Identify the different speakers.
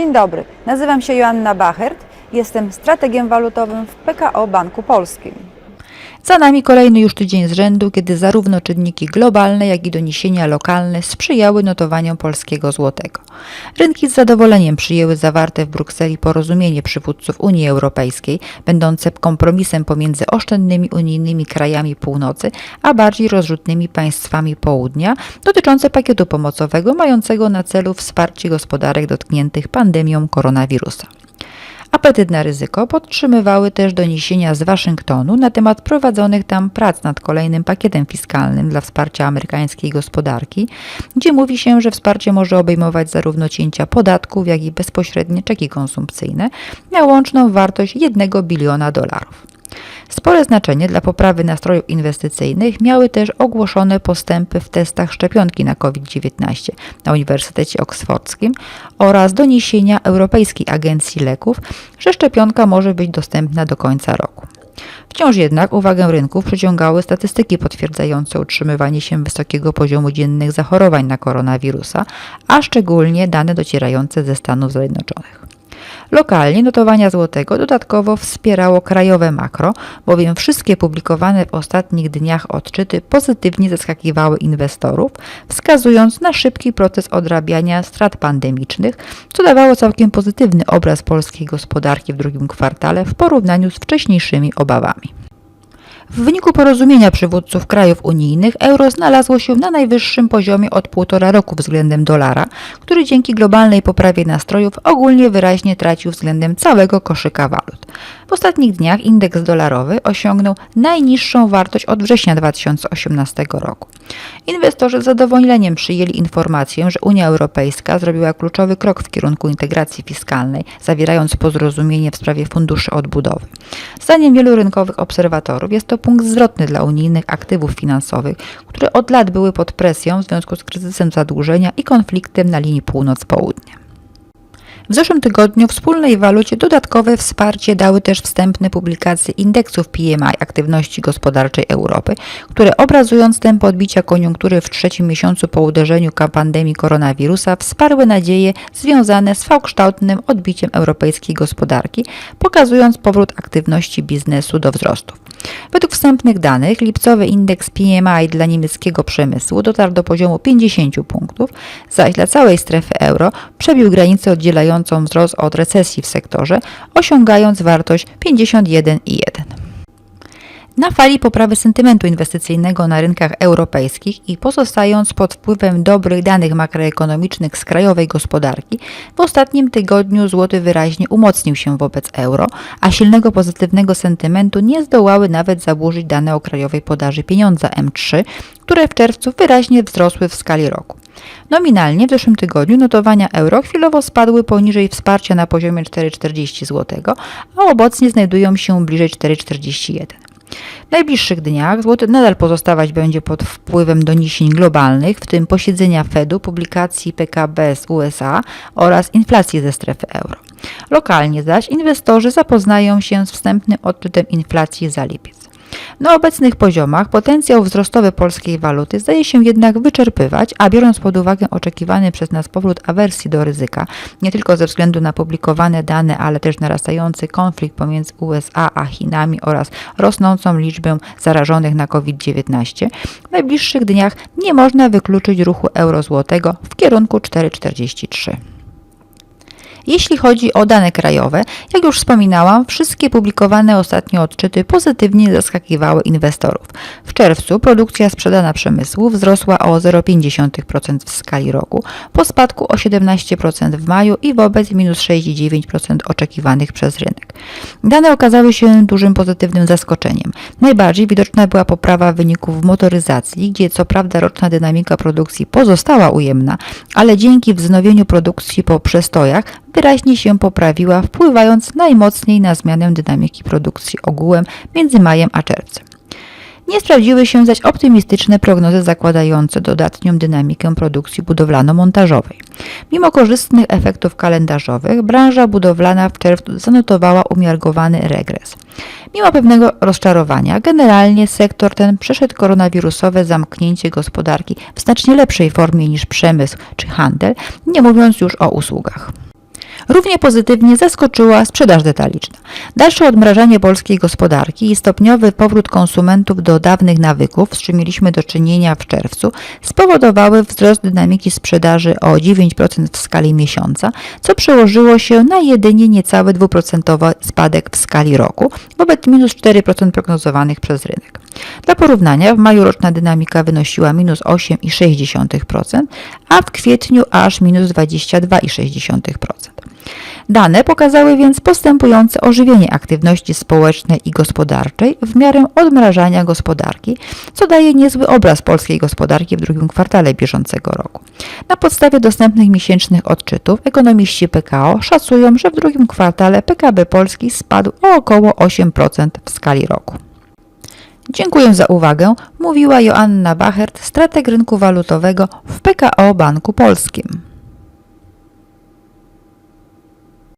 Speaker 1: Dzień dobry, nazywam się Joanna Bachert, jestem strategiem walutowym w PKO Banku Polskim. Za nami kolejny już tydzień z rzędu, kiedy zarówno czynniki globalne, jak i doniesienia lokalne sprzyjały notowaniom polskiego złotego. Rynki z zadowoleniem przyjęły zawarte w Brukseli porozumienie przywódców Unii Europejskiej, będące kompromisem pomiędzy oszczędnymi unijnymi krajami północy, a bardziej rozrzutnymi państwami południa, dotyczące pakietu pomocowego mającego na celu wsparcie gospodarek dotkniętych pandemią koronawirusa. Apetyt na ryzyko podtrzymywały też doniesienia z Waszyngtonu na temat prowadzonych tam prac nad kolejnym pakietem fiskalnym dla wsparcia amerykańskiej gospodarki, gdzie mówi się, że wsparcie może obejmować zarówno cięcia podatków, jak i bezpośrednie czeki konsumpcyjne na łączną wartość 1 biliona dolarów. Spore znaczenie dla poprawy nastrojów inwestycyjnych miały też ogłoszone postępy w testach szczepionki na COVID-19 na Uniwersytecie Oksfordzkim oraz doniesienia Europejskiej Agencji Leków, że szczepionka może być dostępna do końca roku. Wciąż jednak uwagę rynków przyciągały statystyki potwierdzające utrzymywanie się wysokiego poziomu dziennych zachorowań na koronawirusa, a szczególnie dane docierające ze Stanów Zjednoczonych. Lokalnie notowania złotego dodatkowo wspierało krajowe makro, bowiem wszystkie publikowane w ostatnich dniach odczyty pozytywnie zaskakiwały inwestorów, wskazując na szybki proces odrabiania strat pandemicznych, co dawało całkiem pozytywny obraz polskiej gospodarki w drugim kwartale w porównaniu z wcześniejszymi obawami. W wyniku porozumienia przywódców krajów unijnych euro znalazło się na najwyższym poziomie od półtora roku względem dolara, który dzięki globalnej poprawie nastrojów ogólnie wyraźnie tracił względem całego koszyka walut. W ostatnich dniach indeks dolarowy osiągnął najniższą wartość od września 2018 roku. Inwestorzy z zadowoleniem przyjęli informację, że Unia Europejska zrobiła kluczowy krok w kierunku integracji fiskalnej, zawierając porozumienie w sprawie funduszy odbudowy. Zdaniem wielu rynkowych obserwatorów jest to punkt zwrotny dla unijnych aktywów finansowych, które od lat były pod presją w związku z kryzysem zadłużenia i konfliktem na linii północ-południe. W zeszłym tygodniu wspólnej walucie dodatkowe wsparcie dały też wstępne publikacje indeksów PMI aktywności gospodarczej Europy, które obrazując tempo odbicia koniunktury w trzecim miesiącu po uderzeniu pandemii koronawirusa wsparły nadzieje związane z V-kształtnym odbiciem europejskiej gospodarki, pokazując powrót aktywności biznesu do wzrostów. Według wstępnych danych lipcowy indeks PMI dla niemieckiego przemysłu dotarł do poziomu 50 punktów, zaś dla całej strefy euro przebił granicę oddzielającą wzrost od recesji w sektorze, osiągając wartość 51,1. Na fali poprawy sentymentu inwestycyjnego na rynkach europejskich i pozostając pod wpływem dobrych danych makroekonomicznych z krajowej gospodarki, w ostatnim tygodniu złoty wyraźnie umocnił się wobec euro, a silnego pozytywnego sentymentu nie zdołały nawet zaburzyć dane o krajowej podaży pieniądza M3, które w czerwcu wyraźnie wzrosły w skali roku. Nominalnie w zeszłym tygodniu notowania euro chwilowo spadły poniżej wsparcia na poziomie 4,40 zł, a obecnie znajdują się bliżej 4,41. W najbliższych dniach złoty nadal pozostawać będzie pod wpływem doniesień globalnych, w tym posiedzenia Fedu, publikacji PKB z USA oraz inflacji ze strefy euro. Lokalnie zaś inwestorzy zapoznają się z wstępnym odczytem inflacji za lipiec. Na obecnych poziomach potencjał wzrostowy polskiej waluty zdaje się jednak wyczerpywać, a biorąc pod uwagę oczekiwany przez nas powrót awersji do ryzyka, nie tylko ze względu na publikowane dane, ale też narastający konflikt pomiędzy USA a Chinami oraz rosnącą liczbę zarażonych na COVID-19, w najbliższych dniach nie można wykluczyć ruchu euro-złotego w kierunku 4,43. Jeśli chodzi o dane krajowe, jak już wspominałam, wszystkie publikowane ostatnio odczyty pozytywnie zaskakiwały inwestorów. W czerwcu produkcja sprzedana przemysłu wzrosła o 0,5% w skali roku, po spadku o 17% w maju i wobec minus 6,9% oczekiwanych przez rynek. Dane okazały się dużym pozytywnym zaskoczeniem. Najbardziej widoczna była poprawa wyników w motoryzacji, gdzie co prawda roczna dynamika produkcji pozostała ujemna, ale dzięki wznowieniu produkcji po przestojach wyraźnie się poprawiła, wpływając najmocniej na zmianę dynamiki produkcji ogółem między majem a czerwcem. Nie sprawdziły się zaś optymistyczne prognozy zakładające dodatnią dynamikę produkcji budowlano-montażowej. Mimo korzystnych efektów kalendarzowych, branża budowlana w czerwcu zanotowała umiarkowany regres. Mimo pewnego rozczarowania, generalnie sektor ten przeszedł koronawirusowe zamknięcie gospodarki w znacznie lepszej formie niż przemysł czy handel, nie mówiąc już o usługach. Równie pozytywnie zaskoczyła sprzedaż detaliczna. Dalsze odmrażanie polskiej gospodarki i stopniowy powrót konsumentów do dawnych nawyków, z czym mieliśmy do czynienia w czerwcu, spowodowały wzrost dynamiki sprzedaży o 9% w skali miesiąca, co przełożyło się na jedynie niecały 2% spadek w skali roku wobec minus 4% prognozowanych przez rynek. Dla porównania w maju roczna dynamika wynosiła minus 8,6%, a w kwietniu aż minus 22,6%. Dane pokazały więc postępujące ożywienie aktywności społecznej i gospodarczej w miarę odmrażania gospodarki, co daje niezły obraz polskiej gospodarki w drugim kwartale bieżącego roku. Na podstawie dostępnych miesięcznych odczytów ekonomiści PKO szacują, że w drugim kwartale PKB Polski spadł o około 8% w skali roku. Dziękuję za uwagę, mówiła Joanna Bachert, strateg rynku walutowego w PKO Banku Polskim.